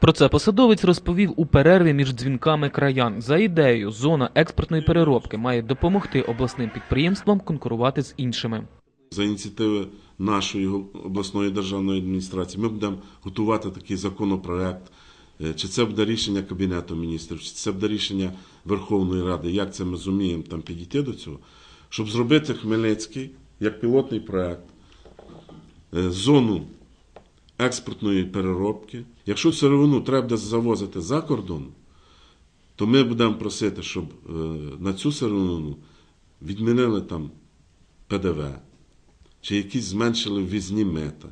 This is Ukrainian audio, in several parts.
Про це посадовець розповів у перерві між дзвінками краян. За ідеєю, зона експортної переробки має допомогти обласним підприємствам конкурувати з іншими. За ініціативи нашої обласної державної адміністрації ми будемо готувати такий законопроект. Е, Чи це буде рішення Кабінету міністрів, чи це буде рішення Верховної Ради, як це ми зуміємо там підійти до цього, щоб зробити Хмельницький як пілотний проект, е, зону експортної переробки. Якщо сировину треба завозити за кордон, то ми будемо просити, щоб е, на цю сировину відмінили там ПДВ, чи якісь зменшили ввізні мета.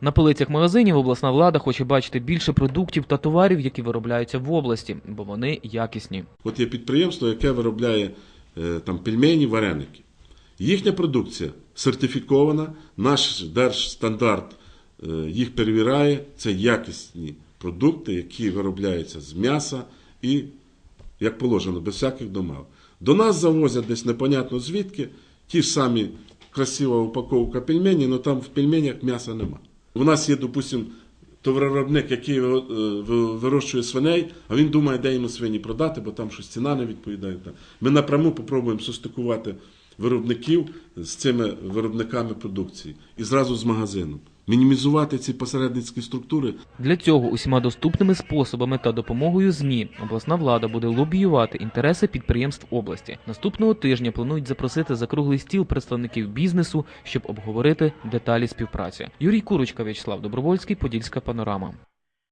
На полицях магазинів обласна влада хоче бачити більше продуктів та товарів, які виробляються в області, бо вони якісні. От є підприємство, яке виробляє е, там пельмені, вареники. Їхня продукція сертифікована, наш держстандарт їх перевіряє. Це якісні продукти, які виробляються з м'яса і, як положено, без всяких домав. До нас завозять десь непонятно звідки, ті ж самі красива упаковка пельмені, але там в пельменях м'яса нема. У нас є, допустимо, товаровиробник, який е, вирощує свиней, а він думає, де йому свині продати, бо там щось ціна не відповідає. Ми напряму попробуємо состикувати виробників з цими виробниками продукції і зразу з магазином. Мінімізувати ці посередницькі структури Для цього усіма доступними способами та допомогою ЗМІ обласна влада буде лобіювати інтереси підприємств області. Наступного тижня планують запросити за круглий стіл представників бізнесу, щоб обговорити деталі співпраці. Юрій Курочка, В'ячеслав Добровольський, Подільська панорама.